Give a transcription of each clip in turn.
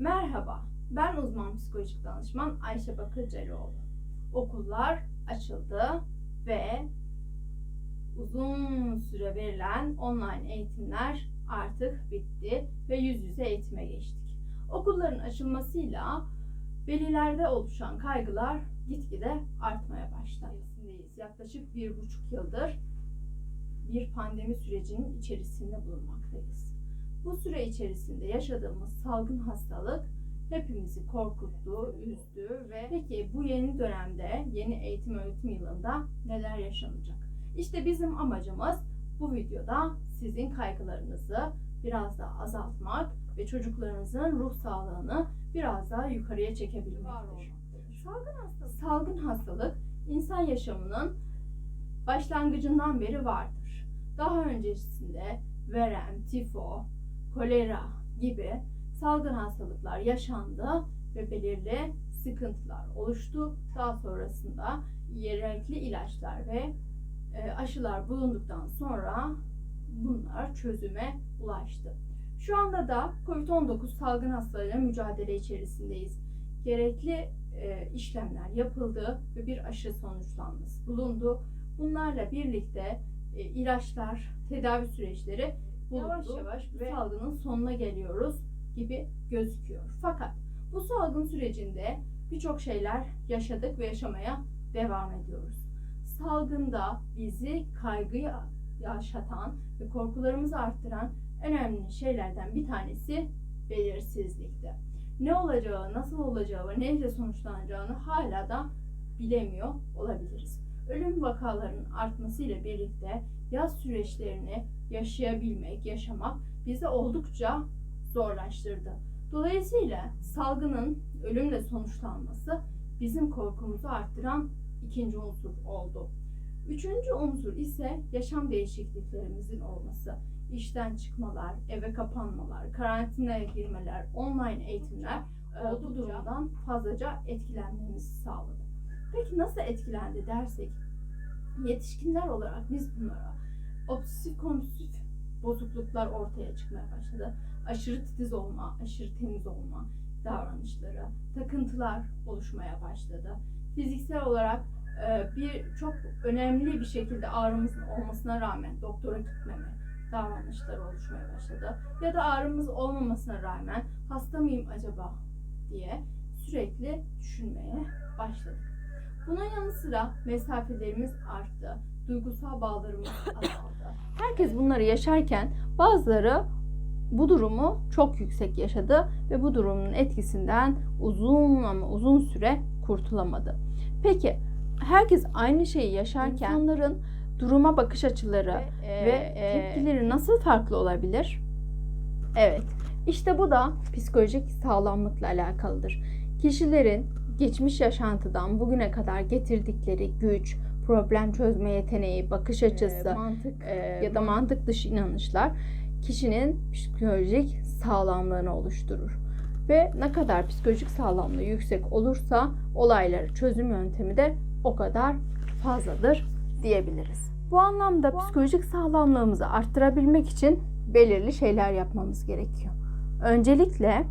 Merhaba, ben uzman psikolojik danışman Ayşe Bakırcıoğlu. Okullar açıldı ve uzun süre verilen online eğitimler artık bitti ve yüz yüze eğitime geçtik. Okulların açılmasıyla velilerde oluşan kaygılar gitgide artmaya başladı. Yaklaşık bir buçuk yıldır bir pandemi sürecinin içerisinde bulunmaktayız. Bu süre içerisinde yaşadığımız salgın hastalık hepimizi korkuttu, üzdü ve peki bu yeni dönemde, yeni eğitim öğretim yılında neler yaşanacak? İşte bizim amacımız bu videoda sizin kaygılarınızı biraz daha azaltmak ve çocuklarınızın ruh sağlığını biraz daha yukarıya çekebilmektir. Salgın hastalık, salgın hastalık insan yaşamının başlangıcından beri vardır. Daha öncesinde verem, tifo, kolera gibi salgın hastalıklar yaşandı ve belirli sıkıntılar oluştu. Daha sonrasında gerekli ilaçlar ve e, aşılar bulunduktan sonra bunlar çözüme ulaştı. Şu anda da COVID-19 salgın hastalığıyla mücadele içerisindeyiz. Gerekli e, işlemler yapıldı ve bir aşı sonuçlanması bulundu. Bunlarla birlikte e, ilaçlar, tedavi süreçleri bulundu. Yavaş yavaş bu salgının sonuna geliyoruz gibi gözüküyor. Fakat bu salgın sürecinde birçok şeyler yaşadık ve yaşamaya devam ediyoruz. Salgında bizi kaygıya yaşatan ve korkularımızı arttıran önemli şeylerden bir tanesi belirsizlikti. Ne olacağı, nasıl olacağı ve neyle sonuçlanacağını hala da bilemiyor olabiliriz. Ölüm vakalarının artmasıyla birlikte yaz süreçlerini yaşayabilmek, yaşamak bizi oldukça zorlaştırdı. Dolayısıyla salgının ölümle sonuçlanması bizim korkumuzu arttıran ikinci unsur oldu. Üçüncü unsur ise yaşam değişikliklerimizin olması. İşten çıkmalar, eve kapanmalar, karantinaya girmeler, online eğitimler e, bu durumdan fazlaca etkilenmemizi sağladı. Peki nasıl etkilendi dersek, yetişkinler olarak biz bunlara obsesif kompulsif bozukluklar ortaya çıkmaya başladı. Aşırı titiz olma, aşırı temiz olma davranışları, takıntılar oluşmaya başladı. Fiziksel olarak e, bir çok önemli bir şekilde ağrımızın olmasına rağmen doktora gitmeme davranışları oluşmaya başladı. Ya da ağrımız olmamasına rağmen hasta mıyım acaba diye sürekli düşünmeye başladık. Bunun yanı sıra mesafelerimiz arttı, duygusal bağlarımız azaldı. Herkes bunları yaşarken bazıları bu durumu çok yüksek yaşadı ve bu durumun etkisinden uzun ama uzun süre kurtulamadı. Peki herkes aynı şeyi yaşarken insanların duruma bakış açıları ve, ve tepkileri nasıl farklı olabilir? Evet, işte bu da psikolojik sağlamlıkla alakalıdır. Kişilerin geçmiş yaşantıdan bugüne kadar getirdikleri güç, problem çözme yeteneği, bakış açısı e, mantık, e, ya da mantık dışı inanışlar kişinin psikolojik sağlamlığını oluşturur. Ve ne kadar psikolojik sağlamlığı yüksek olursa olayları çözüm yöntemi de o kadar fazladır diyebiliriz. Bu anlamda psikolojik sağlamlığımızı arttırabilmek için belirli şeyler yapmamız gerekiyor. Öncelikle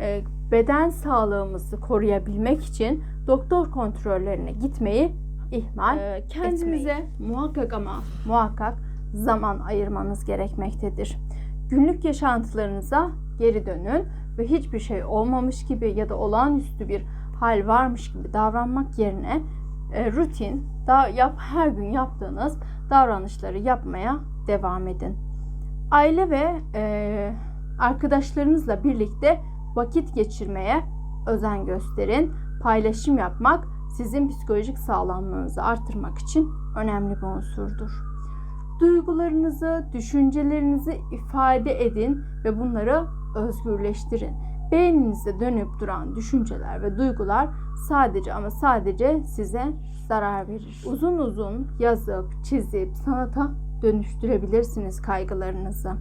e, beden sağlığımızı koruyabilmek için doktor kontrollerine gitmeyi ihmal e, kendinize etmeyin. muhakkak ama muhakkak zaman ayırmanız gerekmektedir. Günlük yaşantılarınıza geri dönün ve hiçbir şey olmamış gibi ya da olağanüstü bir hal varmış gibi davranmak yerine e, rutin, da yap her gün yaptığınız davranışları yapmaya devam edin. Aile ve e, arkadaşlarınızla birlikte vakit geçirmeye özen gösterin. Paylaşım yapmak sizin psikolojik sağlamlığınızı artırmak için önemli bir unsurdur. Duygularınızı, düşüncelerinizi ifade edin ve bunları özgürleştirin. Beyninizde dönüp duran düşünceler ve duygular sadece ama sadece size zarar verir. Uzun uzun yazıp, çizip sanata dönüştürebilirsiniz kaygılarınızı.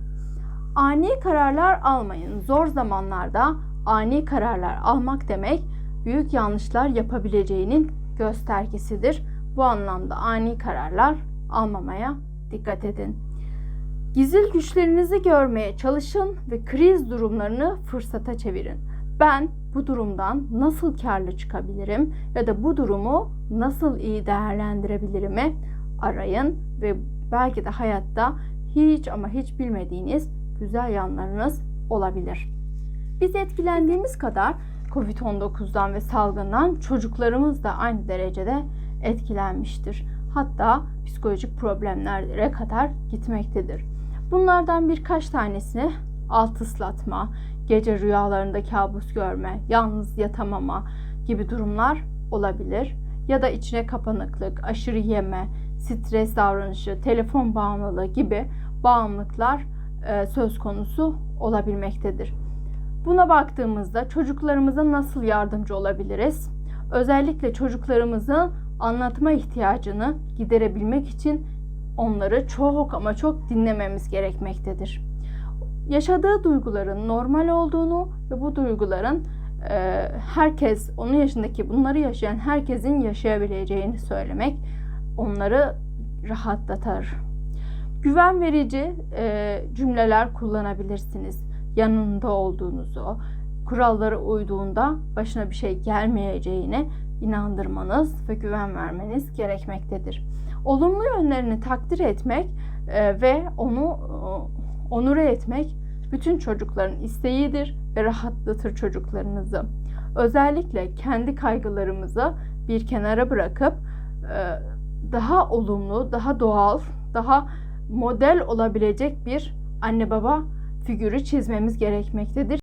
Ani kararlar almayın. Zor zamanlarda ani kararlar almak demek büyük yanlışlar yapabileceğinin göstergesidir. Bu anlamda ani kararlar almamaya dikkat edin. Gizil güçlerinizi görmeye çalışın ve kriz durumlarını fırsata çevirin. ben bu durumdan nasıl karlı çıkabilirim ya da bu durumu nasıl iyi değerlendirebilirimi arayın ve belki de hayatta hiç ama hiç bilmediğiniz güzel yanlarınız olabilir. Biz etkilendiğimiz kadar Covid-19'dan ve salgından çocuklarımız da aynı derecede etkilenmiştir. Hatta psikolojik problemlere kadar gitmektedir. Bunlardan birkaç tanesini alt ıslatma, gece rüyalarında kabus görme, yalnız yatamama gibi durumlar olabilir. Ya da içine kapanıklık, aşırı yeme, stres davranışı, telefon bağımlılığı gibi bağımlılıklar e, söz konusu olabilmektedir. Buna baktığımızda çocuklarımıza nasıl yardımcı olabiliriz? Özellikle çocuklarımızın anlatma ihtiyacını giderebilmek için onları çok ama çok dinlememiz gerekmektedir. Yaşadığı duyguların normal olduğunu ve bu duyguların e, herkes, onun yaşındaki bunları yaşayan herkesin yaşayabileceğini söylemek onları rahatlatır. Güven verici e, cümleler kullanabilirsiniz. Yanında olduğunuzu, kurallara uyduğunda başına bir şey gelmeyeceğine inandırmanız ve güven vermeniz gerekmektedir. Olumlu yönlerini takdir etmek e, ve onu e, onure etmek bütün çocukların isteğidir ve rahatlatır çocuklarınızı. Özellikle kendi kaygılarımızı bir kenara bırakıp e, daha olumlu, daha doğal, daha model olabilecek bir anne baba figürü çizmemiz gerekmektedir